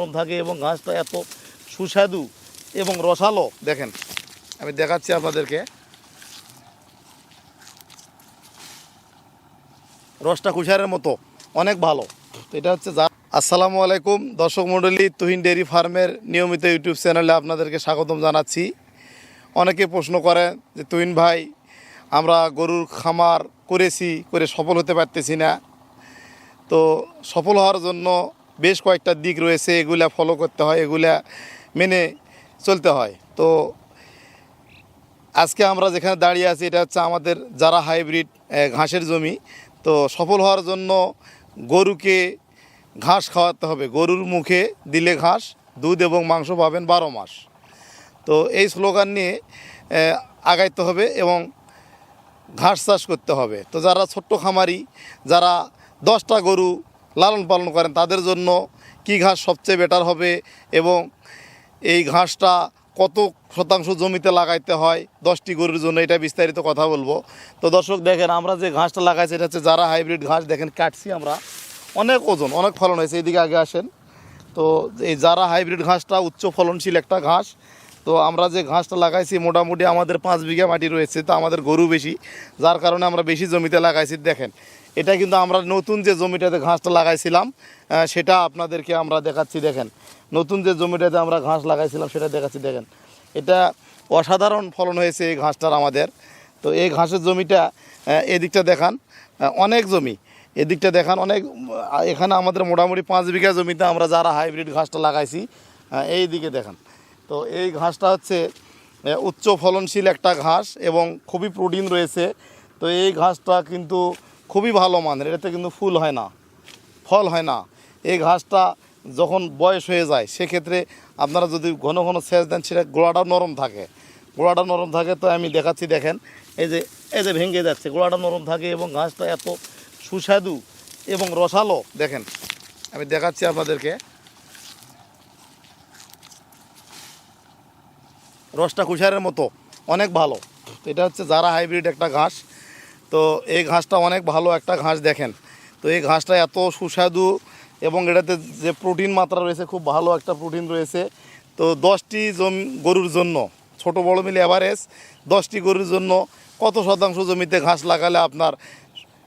নরম থাকে এবং ঘাসটা এত সুস্বাদু এবং রসালো। দেখেন, আমি দেখাচ্ছি আপনাদেরকে। রসটা কুশারের মতো, অনেক ভালো। এটা হচ্ছে যা আসসালামু আলাইকুম, দর্শক মণ্ডলী, তুহিন ডেয়ারি ফার্মের নিয়মিত ইউটিউব চ্যানেলে আপনাদেরকে স্বাগতম জানাচ্ছি। অনেকে প্রশ্ন করেন যে, তুহিন ভাই, আমরা গরুর খামার করেছি, করে সফল হতে পারতেছি না। তো সফল হওয়ার জন্য বেশ কয়েকটা দিক রয়েছে এগুলা ফলো করতে হয়, এগুলা মেনে চলতে হয়। তো আজকে আমরা যেখানে দাঁড়িয়ে আছি, এটা হচ্ছে আমাদের যারা হাইব্রিড ঘাসের জমি, তো সফল হওয়ার জন্য গরুকে ঘাস খাওয়াতে হবে। গরুর মুখে দিলে ঘাস, দুধ এবং মাংস পাবেন বারো মাস। তো এই স্লোগান নিয়ে আগাইতে হবে এবং ঘাস চাষ করতে হবে। তো যারা ছোট্ট খামারি, যারা দশটা গরু লালন পালন করেন, তাদের জন্য কি ঘাস সবচেয়ে বেটার হবে এবং এই ঘাসটা কত শতাংশ জমিতে লাগাইতে হয়, দশটি গরুর জন্য এটা বিস্তারিত কথা বলব। তো দর্শক দেখেন, আমরা যে ঘাসটা লাগাইছি, এটা হচ্ছে যারা হাইব্রিড ঘাস, দেখেন কাটছি আমরা। অনেক ওজন, অনেক ফলন হয়েছে এইদিকে আগে আসেন। তো এই যারা হাইব্রিড ঘাসটা উচ্চ ফলনশীল একটা ঘাস তো আমরা যে ঘাসটা লাগাইছি, মোটামুটি আমাদের পাঁচ বিঘা মাটি রয়েছে, তো আমাদের গরু বেশি, যার কারণে আমরা বেশি জমিতে লাগাইছি। দেখেন, এটা কিন্তু আমরা নতুন যে জমিটাতে ঘাসটা লাগাইছিলাম সেটা আপনাদেরকে আমরা দেখাচ্ছি, দেখেন। নতুন যে জমিটাতে আমরা ঘাস লাগাইছিলাম, সেটা দেখাচ্ছি, দেখেন। এটা অসাধারণ ফলন হয়েছে এই ঘাসটার আমাদের। তো এই ঘাসের জমিটা এদিকটা দেখান অনেক জমি। এদিকটা দেখান, অনেক এখানে আমাদের মোটামুটি পাঁচ বিঘা জমিতে আমরা যারা হাইব্রিড ঘাসটা লাগাইছি এই দিকে দেখান। তো এই ঘাসটা হচ্ছে উচ্চ ফলনশীল একটা ঘাস এবং খুবই প্রোটিন রয়েছে। তো এই ঘাসটা কিন্তু খুবই ভালো মানের, এটাতে কিন্তু ফুল হয় না, ফল হয় না। এই ঘাসটা যখন বয়স হয়ে যায়, সেক্ষেত্রে আপনারা যদি ঘন ঘন সেচ দেন, সেটা গোড়াটা নরম থাকে। গোড়াটা নরম থাকে তো আমি দেখাচ্ছি, দেখেন, এই যে এই যে ভেঙে যাচ্ছে, গোড়াটা নরম থাকে এবং ঘাসটা এত সুস্বাদু এবং রসালো। দেখেন, আমি দেখাচ্ছি আপনাদেরকে। রসটা কুশারের মতো, অনেক ভালো। তো এটা হচ্ছে যারা হাইব্রিড একটা ঘাস, তো এই ঘাসটা অনেক ভালো একটা ঘাস দেখেন। তো এই ঘাসটা এত সুস্বাদু এবং এটাতে যে প্রোটিন মাত্রা রয়েছে, খুব ভালো একটা প্রোটিন রয়েছে। তো দশটি জমি, গরুর জন্য, ছোট বড় মিলে অ্যাভারেজ দশটি গরুর জন্য কত শতাংশ জমিতে ঘাস লাগালে আপনার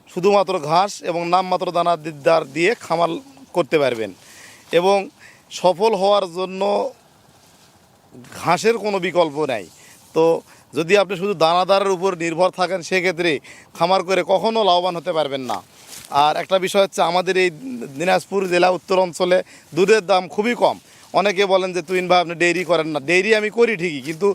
শুধুমাত্র ঘাস এবং নামমাত্র দানাদার দিয়ে খামার করতে পারবেন। এবং সফল হওয়ার জন্য ঘাসের কোনো বিকল্প নাই। তো যদি আপনি শুধু দানাদারের উপর নির্ভর থাকেন, সেক্ষেত্রে খামার করে কখনো লাভবান হতে পারবেন না। আর একটা বিষয় হচ্ছে, আমাদের এই দিনাজপুর জেলা উত্তর অঞ্চলে দুধের দাম খুবই কম। অনেকে বলেন যে, তুইন ভাই, আপনি ডেইরি করেন না। ডেইরি আমি করি ঠিকই, কিন্তু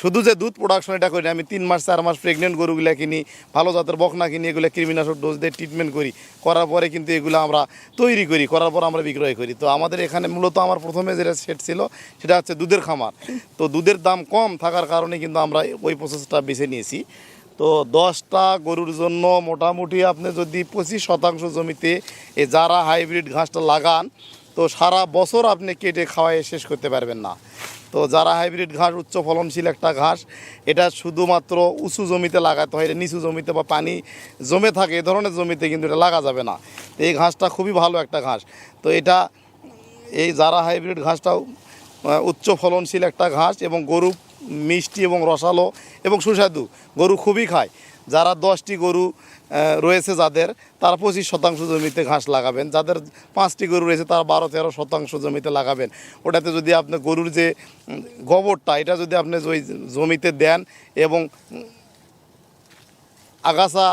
শুধু যে দুধ প্রোডাকশন এটা করি না, আমি তিন মাস, চার মাস প্রেগনেন্ট গরুগুলো কিনি, ভালো জাতের বকনা কিনি, এগুলো কৃমিনাশক ডোজ দিয়ে ট্রিটমেন্ট করি। করার পরে কিন্তু এগুলো আমরা তৈরি করি, করার পর আমরা বিক্রয় করি। তো আমাদের এখানে মূলত আমার প্রথমে যেটা সেট ছিল, সেটা হচ্ছে দুধের খামার। তো দুধের দাম কম থাকার কারণে কিন্তু আমরা ওই প্রসেসটা বেছে নিয়েছি। তো দশটা গরুর জন্য মোটামুটি আপনি যদি পঁচিশ শতাংশ জমিতে এই যারা হাইব্রিড ঘাসটা লাগান তো সারা বছর আপনি কেটে খাওয়াই শেষ করতে পারবেন না। তো যারা হাইব্রিড ঘাস, উচ্চ ফলনশীল একটা ঘাস, এটা শুধুমাত্র উঁচু জমিতে লাগাতে হয়, এটা নিচু জমিতে বা পানি জমে থাকে, এ ধরনের জমিতে কিন্তু এটা লাগা যাবে না। তো এই ঘাসটা খুবই ভালো একটা ঘাস। তো এটা, এই যারা হাইব্রিড ঘাসটাও উচ্চ ফলনশীল একটা ঘাস এবং গরু মিষ্টি এবং রসালো এবং সুস্বাদু, গরু খুবই খায়। যারা দশটি গরু রয়েছে যাদের, তারা পঁচিশ শতাংশ জমিতে ঘাস লাগাবেন। যাদের পাঁচটি গরু রয়েছে, তারা বারো, তেরো শতাংশ জমিতে লাগাবেন। ওটাতে যদি আপনি গরুর যে গোবরটা, এটা যদি আপনি ওই জমিতে দেন এবং আগাছা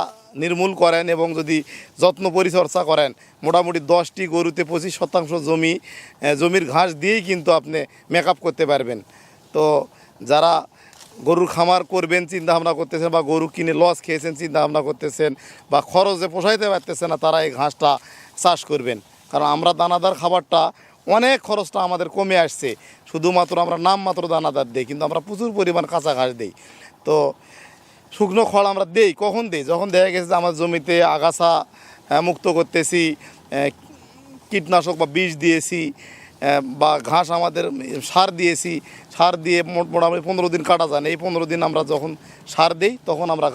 নির্মূল করেন এবং যদি যত্ন পরিচর্যা করেন, মোটামুটি দশটি গরুতে পঁচিশ শতাংশ জমি জমির ঘাস দিয়েই কিন্তু আপনি মেকআপ করতে পারবেন। তো যারা গরুর খামার করবেন চিন্তা ভাবনা করতেছেন বা গরু কিনে লস খেয়েছেন চিন্তা ভাবনা করতেছেন বা খরচে পোষাইতে পারতেছেন না, তারা এই ঘাসটা চাষ করবেন। কারণ আমরা দানাদার খাবারটা, অনেক খরচটা আমাদের কমে আসছে। শুধুমাত্র আমরা নামমাত্র দানাদার দিই, কিন্তু আমরা প্রচুর পরিমাণ কাঁচা ঘাস দিই। তো শুকনো খড় আমরা দেই, কখন দেই? যখন দেখা গেছে যে আমার জমিতে আগাছা মুক্ত করতেছি কীটনাশক বা বিষ দিয়েছি বা ঘাস আমাদের সার দিয়েছি, সার দিয়ে মোট মোটামুটি পনেরো দিন কাটা যায় এই পনেরো দিন আমরা যখন সার দিই, তখন আমরা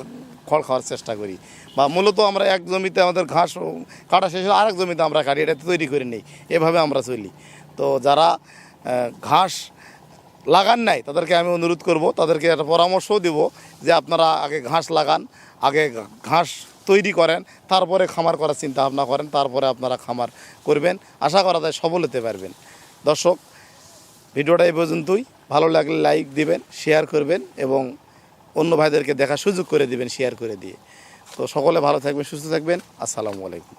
খড় খাওয়ার চেষ্টা করি। বা মূলত আমরা এক জমিতে আমাদের ঘাস কাটা শেষ হলে আরেক জমিতে আমরা কাটি, এটা তৈরি করে নিই। এভাবে আমরা চলি। তো যারা ঘাস লাগান নাই, তাদেরকে আমি অনুরোধ করব, তাদেরকে একটা পরামর্শও দিব যে আপনারা আগে ঘাস লাগান, আগে ঘাস তৈরি করেন, তারপরে খামার করার চিন্তা ভাবনা করেন, তারপরে আপনারা খামার করবেন। আশা করা যায় সফল হতে পারবেন। দর্শক, ভিডিওটা এই পর্যন্তই। ভালো লাগলে লাইক দিবেন, শেয়ার করবেন এবং অন্য ভাইদেরকে দেখার সুযোগ করে দিবেন, শেয়ার করে দিয়ে। তো সকলে ভালো থাকবেন, সুস্থ থাকবেন। আসসালামু আলাইকুম।